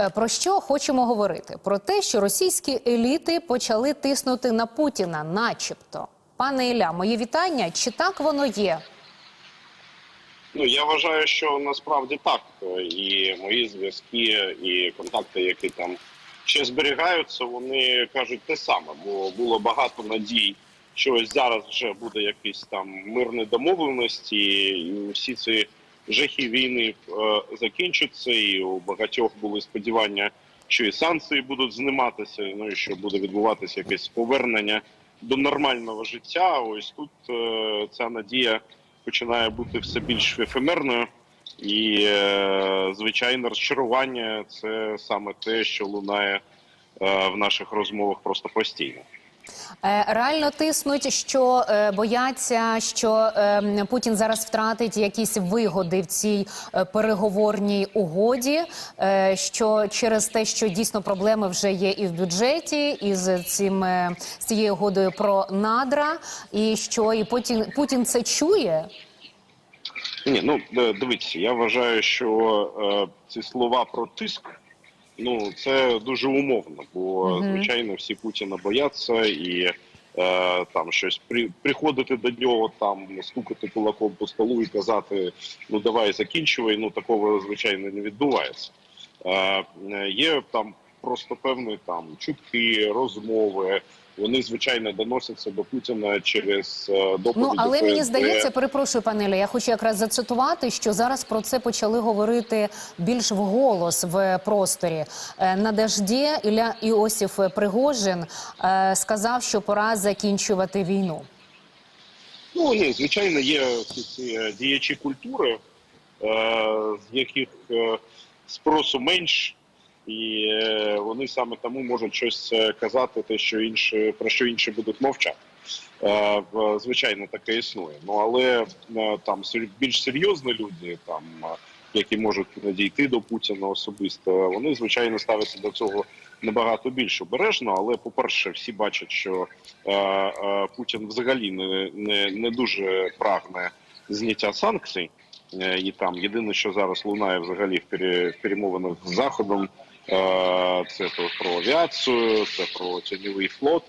Е, Про що хочемо говорити? Про те, що російські еліти почали тиснути на Путіна, начебто. Пане Ілля, мої вітання. Чи так воно є? Ну я вважаю, що насправді так. І мої зв'язки і контакти, які там ще зберігаються, вони кажуть те саме, бо було багато надій, що ось зараз вже буде якісь там мирні домовленості, і всі ці жахи війни е, закінчаться. І у багатьох були сподівання, що і санкції будуть зніматися, ну і що буде відбуватися якесь повернення до нормального життя. Ось тут е, ця надія починає бути все більш ефемерною. І, е, звичайно, розчарування це саме те, що лунає в наших розмовах просто постійно. Е, Реально тиснуть, що е, бояться, що е, Путін зараз втратить якісь вигоди в цій е, переговорній угоді. Що через те, що дійсно проблеми вже є і в бюджеті, і з цим з цією угодою про надра, і що і Путін Путін це чує. Ні, ну дивіться, я вважаю, що ці слова про тиск, ну це дуже умовно, бо звичайно всі Путіна бояться і е, там щось при, приходити до нього, там стукати кулаком по столу і казати: ну давай закінчувай. Ну такого звичайно не відбувається. Е, е, є там просто певні там чутки, розмови. Вони звичайно доносяться до Путіна через е, доповіді. Ну але мені здається, перепрошую, пане Ілля, я хочу якраз зацитувати, що зараз про це почали говорити більш вголос в просторі. Е, На дожді Ілля Іосиф Пригожин е, сказав, що пора закінчувати війну. Ну ні, звичайно, є ці, ці діячі культури, з яких спросу менш, і е, вони саме тому можуть щось е, казати, те, що інші про що інші будуть мовчати. Е, звичайно, таке існує. Ну але там більш серйозні люди, там які можуть надійти до Путіна особисто, вони звичайно ставляться до цього набагато більш обережно. Але, по-перше, всі бачать, що Путін взагалі не, не, не дуже прагне зняття санкцій. Е, І там єдине, що зараз лунає взагалі в, перемовинах з Заходом, е, це про авіацію, це про тіньовий флот.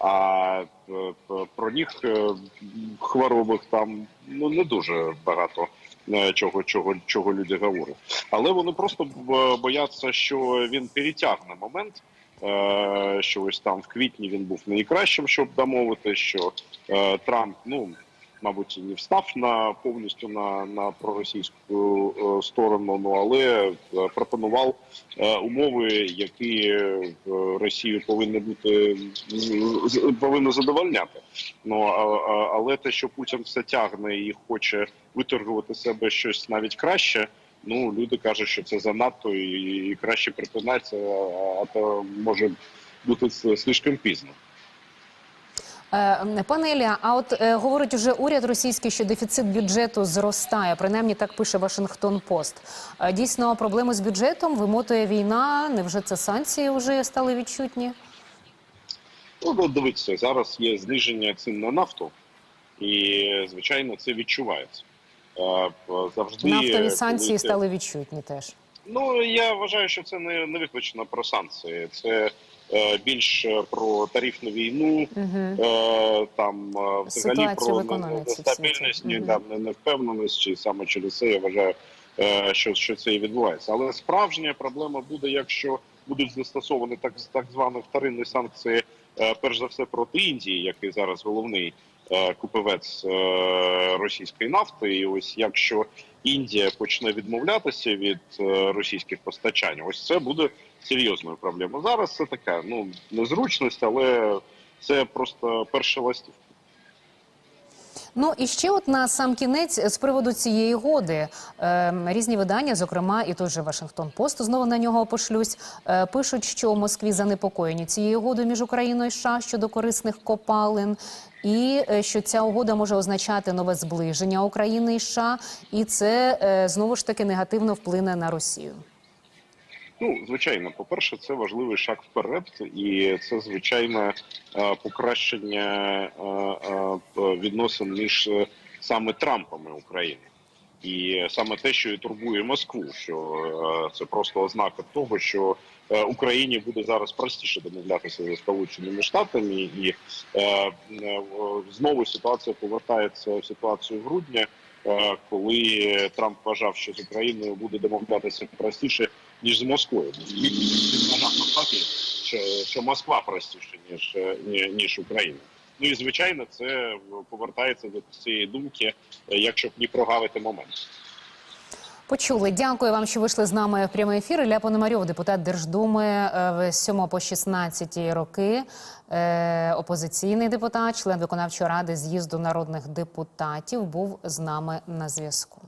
А е, про них хворобах там ну не дуже багато чого, чого, чого люди говорять. Але вони просто бояться, що він перетягне момент. Що ось там в квітні він був найкращим, щоб домовити, що Трамп, ну мабуть, і не встав на повністю на, на проросійську е, сторону, ну але е, пропонував е, умови, які е, Росію повинні бути з- задовольняти. Ну а, а- але те, що Путін все тягне і хоче виторгувати себе щось навіть краще. Ну люди кажуть, що це занадто і, і краще припинатися, а, а то може бути слишком пізно. Е, Пане Ілля, а от е, говорить уже уряд російський, що дефіцит бюджету зростає. Принаймні так пише Вашингтон Пост. Е, Дійсно, проблеми з бюджетом вимотує війна. Невже це санкції вже стали відчутні? Ну, от дивіться, зараз є зниження цін на нафту, і звичайно це відчувається. Завжди Нафтові санкції це- стали відчутні теж. Ну я вважаю, що це не, не виключно про санкції. Це е, більш е, про тарифну війну, Угу. е, там е, взагалі Ситуацію про нестабільність, всі там невпевненість, чи саме через це я вважаю, е, що, що це і відбувається. Але справжня проблема буде, якщо будуть застосовані так так звані вторинні санкції, е, перш за все проти Індії, який зараз головний е, купівець е, російської нафти. І ось якщо Індія почне відмовлятися від е, російських постачань, ось це буде серйозною проблемою. Зараз це така ну незручність, але це просто перша ластівка. Ну і ще от на сам кінець з приводу цієї годи ем, різні видання, зокрема і той же Вашингтон Пост, знову на нього пошлюсь, е, пишуть, що в Москві занепокоєні цією угодою між Україною і США щодо корисних копалин, і е, що ця угода може означати нове зближення України і США, і це е, знову ж таки негативно вплине на Росію. Ну, звичайно, по-перше, це важливий шаг вперед, і це звичайно е, покращення е, е, відносин між е, саме Трампом і Україною. І саме те, що і турбує Москву, що е, це просто ознака того, що е, Україні буде зараз простіше домовлятися зі Сполученими Штатами, і е, е, знову ситуація повертається в ситуацію грудня, е, коли Трамп вважав, що з Україною буде домовлятися простіше ніж з Москвою. Що, що Москва простіше ніж е, ніж Україна. Ну і звичайно, це повертається до цієї думки, е, якщо б не прогавити момент. Почули. Дякую вам, що вийшли з нами в прямий ефір. Ілля Пономарьов, депутат Держдуми е, в 7 по 16 роки, е, опозиційний депутат, член виконавчої ради з'їзду народних депутатів, був з нами на зв'язку.